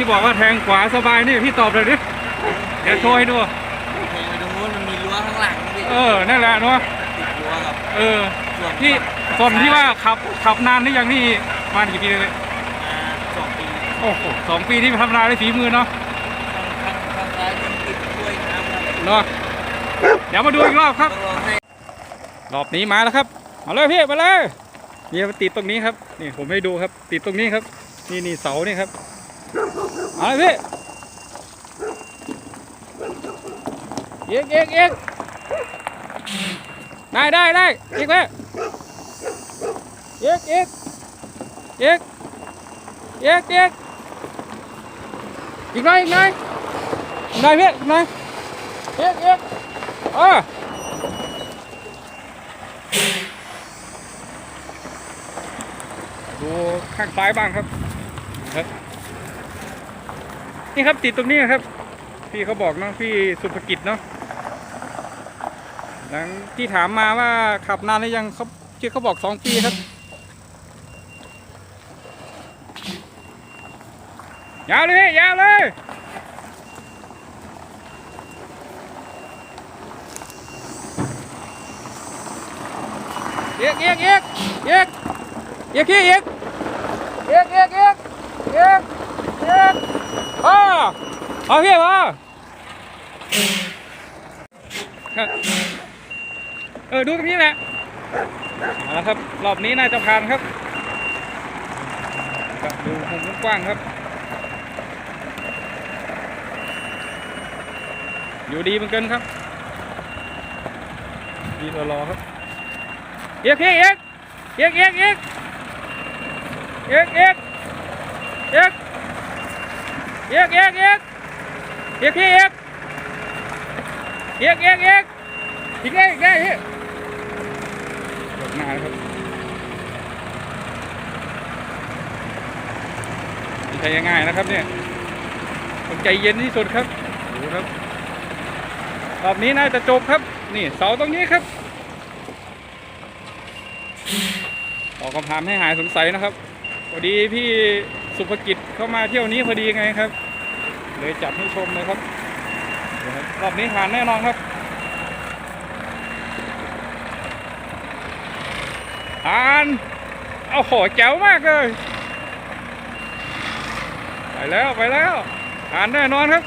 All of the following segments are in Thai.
ที่บอกว่าแทงขวาสบายนี่พี่ตอบเลยดิเดี๋ยวโชว์ให้ดูเพลงไปตรงนู้นมันมีรั้วข้างหลังพี่เออนั่นแหละเนาะติดรั้วครับเออส่วนที่ส่วนที่ว่าขับขับนานนี่ยังนี่มากี่ปีเลยอ่าสองปีโอ้โหสองปีที่ทำนาด้วยฝีมือเนาะข้างข้างข้างซ้ายมันติดถ้วยน้ำครับเนาะเดี๋ยวมาดูอีกรอบครับ ต้องลองให้รอบนี้มาแล้วครับมาเลยพี่มาเลยนี่มันติดตรงนี้ครับนี่ผมให้ดูครับ ติดตรงนี้ครับ นี่นี่เสานี่ครับ มาเลยพี่เอกเอกเอกได้ได้ได้อีกแล้วเอกเอกเอกเอกเอกอีกหน่อยอีกหน่อยหน่อยพี่อีกหน่อยเอกเอกอ่าดูข้างซ้ายบ้างครับครับ นี่ครับติดตรงนี้ครับ พี่เขาบอกเนาะพี่สุภกิจเนาะหลังที่ถามมาว่าขับนานหรือยังเขาที่เขาบอกสองปีครับยาวเลยพี่ยาวเลยเอียกเอียกเอียกเอียกเอียกขี้เอียกเอียกเอียกเอียกเอียกเอียก พ่อเอาพี่พ่อเออดูตรงนี้แหละเอาละครับ รอบนี้น่าจะผ่านครับดูมุมกว้างครับ อยู่ดีเหมือนกันครับ ดีรอครับ เอียกขี้เอียกเอียกเอียกเอียกเอกเอกเอก เอกเอกเอกเอกพี่เอกเอกเอกเอกอีกได้อีกได้พี่หลบหน้านะครับใช่ง่ายนะครับเนี่ยใจเย็นที่สุดครับดูครับรอบนี้น่าจะจบครับ นี่เสาตรงนี้ครับตอบคำถามให้หายสงสัยนะครับพอดีพี่ สุภกิจเข้ามาเที่ยวนี้พอดีไงครับ เลยจัดให้ชมเลยครับรอบนี้ผ่านแน่นอนครับผ่านเอาโหแจ๋วมากเลย ไปแล้วไปแล้วผ่านแน่นอนครับ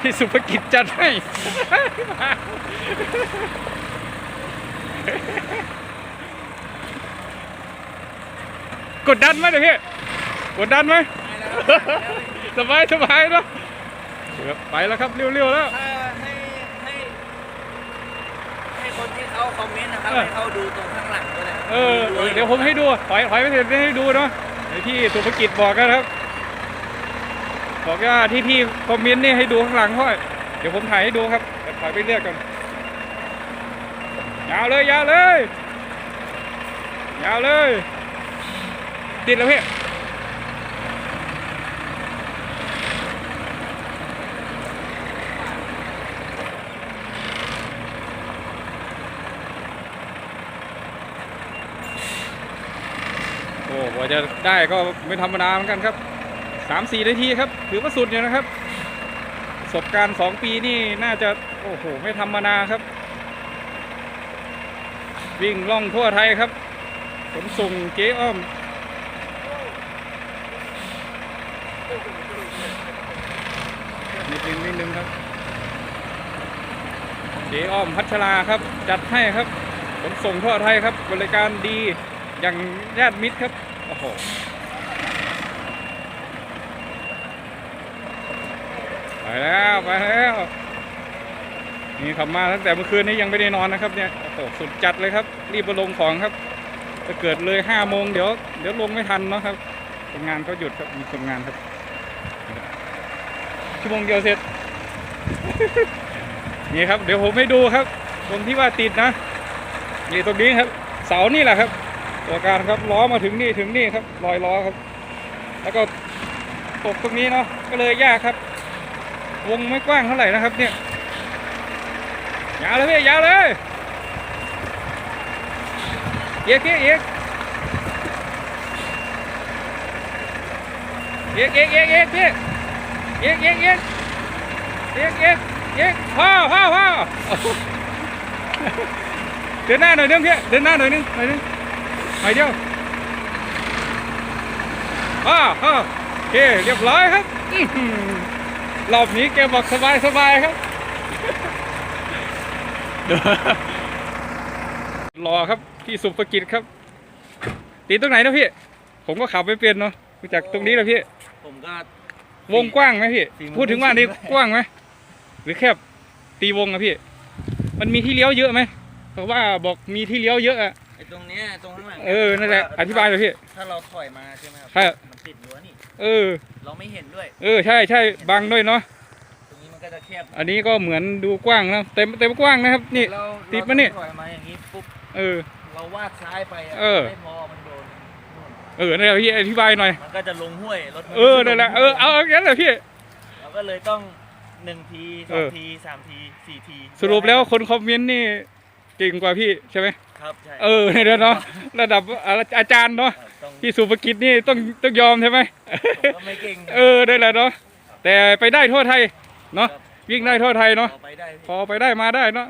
พี่สุภกิจจัดให้ กดดันไหมเดี๋ยวพี่กดดันไหมสบายสบายเนาะเดี๋ยวไปแล้วครับเร็วๆแล้วถ้าให้ให้ให้คนที่เขาคอมเมนต์นะครับเออให้เขาดูตรงข้างหลังด้วยนะเออเออเดี๋ยวผมให้ดูถอยถอยไปเสร็จให้ดูเนาะไอที่สุภกิจบอกกันครับบอกว่าที่พี่คอมเมนต์นี่ให้ดูข้างหลังเขาเดี๋ยวผมถ่ายให้ดูครับเดี๋ยวถอยไปเรียกกันยาวเลยยาวเลยยาวเลย ติดแล้วพี่โอ้กว่าจะได้ก็ไม่ธรรมดาเหมือนกันครับสามสี่นาทีครับ ถือว่าสุดอยู่นะครับ ประสบการณ์สองปีนี่น่าจะ โอ้โห ไม่ธรรมดาครับ วิ่งล่องทั่วไทยครับขนส่งเจ๊อ้อม นิดนึงนิดนึงครับเจ๊อ้อมพัชราครับ จัดให้ครับขนส่งทั่วไทยครับ บริการดีอย่างญาติมิตรครับโอ้โหไปแล้วไปแล้วนี่ขับมาตั้งแต่เมื่อคืนนี้ยังไม่ได้นอนนะครับเนี่ยโอ้โหสุดจัดเลยครับ รีบมาลงของครับถ้าเกิดเลยห้าโมงเดี๋ยวเดี๋ยวลงไม่ทันเนาะครับคนงานเขาหยุดครับมีคนงานครับ ชั่วโมงเดียวเสร็จ นี่ครับ เดี๋ยวผมให้ดูครับ ตรงที่ว่าติดนะ นี่ตรงนี้ครับ เสานี่แหละครับ ตัวการครับล้อมาถึงนี่ถึงนี่ครับรอยล้อครับ แล้วก็ตกตรงนี้เนาะก็เลยยากครับ วงไม่กว้างเท่าไหร่นะครับเนี่ยยาวเลยพี่ยาวเลยเอียกเอียกเอียกเอกเอกเอก เอกเอกเอกเอกเอกเอกพ่อพ่อพ่อเดินหน้าหน่อยนึงพี่เดินหน้าหน่อยนึงหน่อยนึงหน่อยเดียวพ่อพ่อโอเคเรียบร้อยครับหือรอบนี้แกบอกสบายสบายครับเดี๋ยวรอครับพี่สุภกิจครับ ตีตรงไหนนะพี่ ผมก็ขับไม่เป็นเนาะจักตรงนี้แหละพี่ ผมก็ วงกว้างไหมพี่ สี่โมงพูดถึงว่านี่กว้างไหมหรือแคบตีวงอะพี่ มันมีที่เลี้ยวเยอะไหมเพราะว่าบอกมีที่เลี้ยวเยอะอะไอ้ตรงเนี้ยตรงข้างหลังเออนั่นแหละอธิบายเลยพี่ ถ้าเราถอยมาใช่ไหมครัครับมันติดรั้วนี่ เออ เราไม่เห็นด้วย เออใช่ใช่บังด้วยเนาะตรงนี้มันก็จะแคบอันนี้ก็เหมือนดูกว้างนะเต็มเต็มกว้างนะครับ นี่ เราติดปะเนี่ยราถอยมาอย่างนี้ปุ๊บ เออ เราวาดซ้ายไปะเออ ไม่พอมันโดนนู่น เออนั่นแหละพี่อธิบายหน่อย มันก็จะลงห้วยรถมัเออนั่นแหละเออเอาเอาอย่างนั้นเลยพี่ เราก็เลยต้องหนึ่งทีสเอองอ ทีสามทีสี่ทีสรุปแล้วคนคอมเมนต์นี่เก่งกว่าพี่ใช่ไหมครับใช่เออเนี่ยเนาะระดับอาจารย์เนาะเออต้องพี่สุภกิจนี่ต้องต้องยอมใช่ไหม ผมก็ไม่เก่งเออได้แหละเนาะแต่ไปได้ทั่วไทยเนาะครับวิ่งได้ทั่วไทยเนาะพอไปได้พอไปได้มาได้เนาะ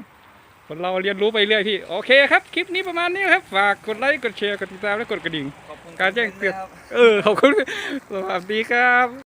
คนเราเรียนรู้ไปเรื่อยพี่ โอเคครับ คลิปนี้ประมาณนี้ครับ ฝากกดไลค์ กดแชร์ กดติดตาม และกดกระดิ่งขอบคุณการแจ้งเตือนครับเออ ขอบคุณ สวัสดีครับ